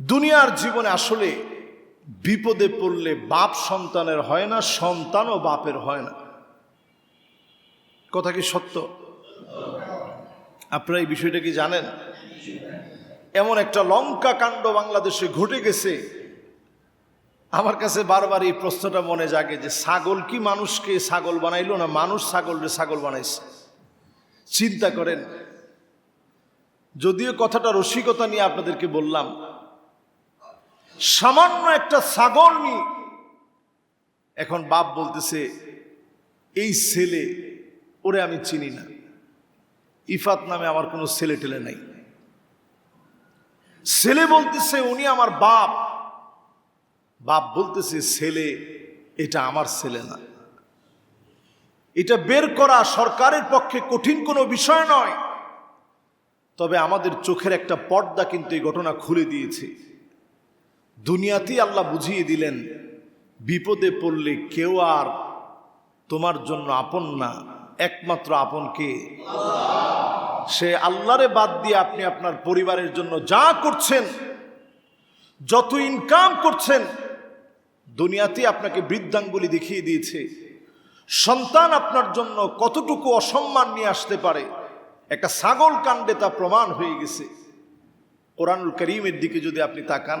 দুনিয়ার জীবনে আসলে বিপদে পড়লে বাপ সন্তানের হয় না, সন্তানও বাপের হয় না। কথা কি সত্য? আপনারা এই বিষয়টা কি জানেন? এমন একটা লঙ্কা কাণ্ড বাংলাদেশে ঘটে গেছে। আমার কাছে বারবার এই প্রশ্নটা মনে জাগে যে ছাগল কি মানুষকে ছাগল বানাইলো না মানুষ ছাগলরে ছাগল বানাইছে? চিন্তা করেন, যদিও কথাটা রসিকতা নিয়ে আপনাদেরকে বললাম সামান্য একটা ছাগল নিয়ে এখন বাপ বলতেছে, এই ছেলে, ওরে আমি চিনি না। ইফাত নামে আমার কোনো ছেলে টেলে নাই। ছেলে বলতেছে, উনি আমার বাপ। বাপ বলতেছে, ছেলে, এটা আমার ছেলে না। এটা বের করা সরকারের পক্ষে কঠিন কোনো বিষয় নয়। তবে আমাদের চোখের একটা পর্দা কিন্তু এই ঘটনা খুলে দিয়েছে। দুনিয়াতেই আল্লাহ বুঝিয়ে দিলেন, বিপদে পড়লে কেউ আর তোমার জন্য আপন না, একমাত্র আপন কে? সে আল্লাহরে বাদ দিয়ে আপনি আপনার পরিবারের জন্য যা করছেন, যত ইনকাম করছেন দুনিয়াতে আপনাকে বৃদ্ধাঙ্গুলি দেখিয়ে দিয়েছে। সন্তান আপনার জন্য কতটুকু অসম্মান নিয়ে আসতে পারে, একটা ছাগল কাণ্ডে তা প্রমাণ হয়ে গেছে। কোরআনুল করিমের দিকে যদি আপনি তাকান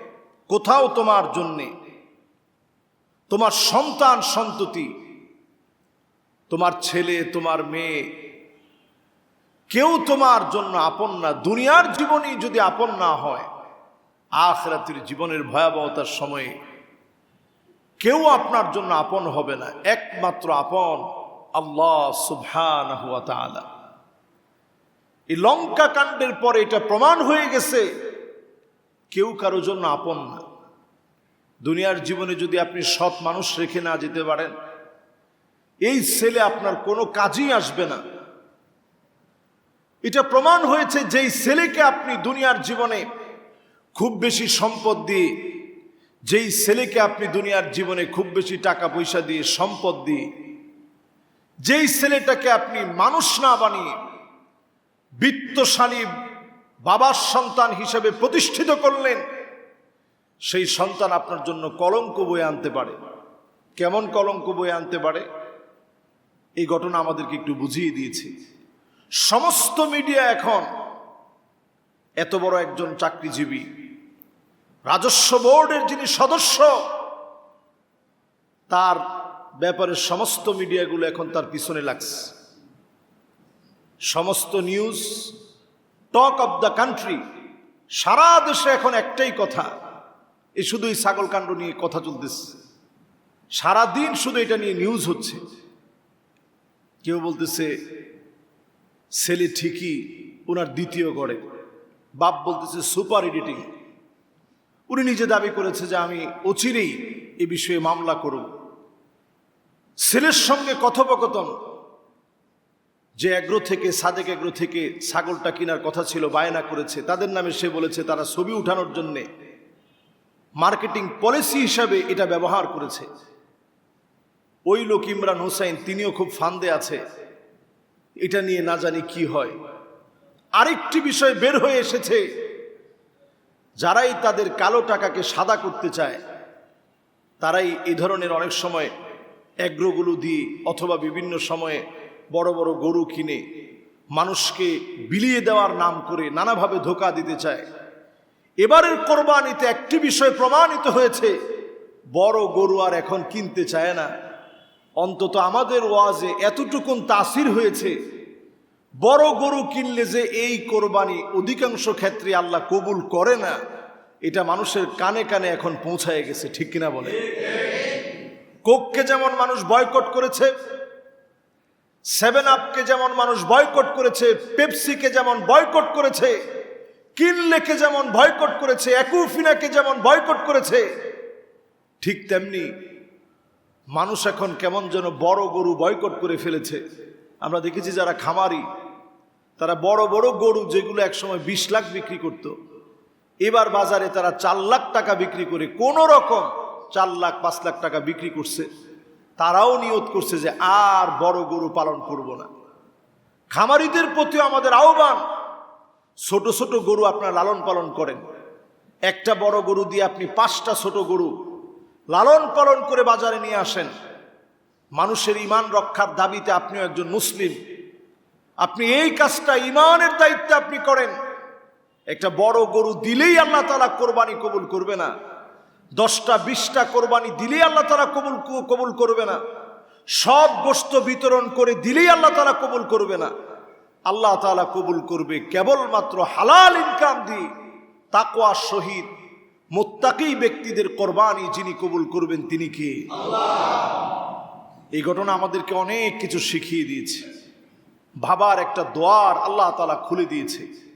কোথাও তোমার জন্যে, তোমার সন্তান সন্ততি, তোমার ছেলে, তোমার মেয়ে, কেউ তোমার জন্য আপন না। দুনিয়ার জীবনই যদি আপন না হয়, আখরাতের জীবনের ভয়াবহতার সময়ে কেউ আপনার জন্য আপন হবে না। একমাত্র আপন আল্লাহ সুবহান এই লঙ্কা কাণ্ডের পরে এটা প্রমাণ হয়ে গেছে, কেউ কারও জন্য আপন না। দুনিয়ার জীবনে যদি আপনি সৎ মানুষ রেখে না যেতে পারেন, এই ছেলে আপনার কোনো কাজই আসবে না। এটা প্রমাণ হয়েছে যেই ছেলেকে আপনি দুনিয়ার জীবনে খুব বেশি সম্পদ দিয়ে, যেই ছেলেকে আপনি দুনিয়ার জীবনে খুব বেশি টাকা পয়সা দিয়ে সম্পদ দিয়ে, যেই ছেলেটাকে আপনি মানুষ না বানিয়ে বিত্তশালী বাবার সন্তান হিসেবে প্রতিষ্ঠিত করলেন সেই সন্তান আপনার জন্য কলঙ্ক বয়ে আনতে পারে। কেমন কলঙ্ক বয়ে আনতে পারে? এই ঘটনা আমাদেরকে একটু বুঝিয়ে দিয়েছে। সমস্ত মিডিয়া এখন এত বড় একজন চাকরিজীবী, রাজস্ব বোর্ডের যিনি সদস্য, তার ব্যাপারে সমস্ত মিডিয়াগুলো এখন তার পিছনে লাগছে। সমস্ত news, talk of the country, সারা দেশে এখন একটাই কথা এই শুধু এই ছাগল কাণ্ড নিয়ে কথা চলতেছে। সারাদিন শুধু এটা নিয়ে নিউজ হচ্ছে। কেউ বলতেছে, ছেলে ঠিকই ওনার দ্বিতীয় গড়ে। বাপ বলতেছে, সুপার এডিটিং। উনি নিজে দাবি করেছে যে, আমি অচিরেই এ বিষয়ে মামলা করব। ছেলের সঙ্গে কথোপকথন। যে এগ্রো থেকে, সাদেক এগ্রো থেকে ছাগলটা কেনার কথা ছিল, বায়না করেছে, তাদের নামে সে বলেছে, তারা ছবি উঠানোর জন্যে মার্কেটিং পলিসি হিসাবে এটা ব্যবহার করেছে। ওই লোক ইমরান হুসাইন, তিনিও খুব ফান্দে আছে। এটা নিয়ে না জানি কি হয়। আরেকটি বিষয় বের হয়ে এসেছে। যারাই তাদের কালো টাকাকে সাদা করতে চায়, তারাই এ ধরনের অনেক সময় অ্যাগ্রোগুলো দিয়ে অথবা বিভিন্ন সময়ে বড় বড় গরু কিনে মানুষকে বিলিয়ে দেওয়ার নাম করে নানাভাবে ধোকা দিতে চায়। এবারের কোরবানিতে একটি বিষয় প্রমাণিত হয়েছে। বড় গরু আর এখন কিনতে চায় না। অন্তত আমাদের ওয়াজে এতটুকুন তাসির হয়েছে। বড় গরু কিনলে যে এই কোরবানি অধিকাংশ ক্ষেত্রে আল্লাহ কবুল করে না, এটা মানুষের কানে কানে এখন পৌঁছায় গেছে, ঠিক কিনা বলে? কোককে যেমন মানুষ বয়কট করেছে, সেভেন আপকে যেমন মানুষ বয়কট করেছে, পেপসিকে যেমন বয়কট করেছে কিনলেকে যেমন বয়কট করেছে, একুফিনাকে যেমন বয়কট করেছে, ঠিক তেমনি মানুষ এখন কেমন যেন বড় গরু বয়কট করে ফেলেছে আমরা দেখেছি যারা খামারি, তারা বড় বড় গরু যেগুলো একসময় বিশ লাখ বিক্রি করত। এবার বাজারে তারা চার লাখ টাকা বিক্রি করে কোন রকম চার লাখ, পাঁচ লাখ টাকা বিক্রি করছে তারাও নিয়ত করছে যে আর বড় গরু পালন করব না খামারিদের প্রতি আমাদের আহ্বান ছোট ছোট গরু আপনার লালন পালন করেন। একটা বড় গরু দিয়ে আপনি পাঁচটা ছোট গরু লালন পালন করে বাজারে নিয়ে আসেন। মানুষের ইমান রক্ষার দাবিতে আপনিও একজন মুসলিম। আপনি এই কাজটা ইমানের দায়িত্বে আপনি করেন। একটা বড় গরু দিলেই আল্লাহ তালা কোরবানি কবুল করবে না। দশটা, বিশটা কোরবানি দিলেই আল্লাহ তালা কবুল কবুল করবে না। সব গোস্ত বিতরণ করে দিলেই আল্লাহ তালা কবুল করবে না। আল্লাহ তালা কবুল করবে কেবলমাত্র হালাল ইনকাম দিয়ে তাকোয়া শহীদ, মোত্তাকি ব্যক্তিদের কোরবানি যিনি কবুল করবেন তিনি কে? এই ঘটনা আমাদেরকে অনেক কিছু শিখিয়ে দিয়েছে। ভাবার একটা দোয়ার আল্লাহ তালা খুলে দিয়েছে।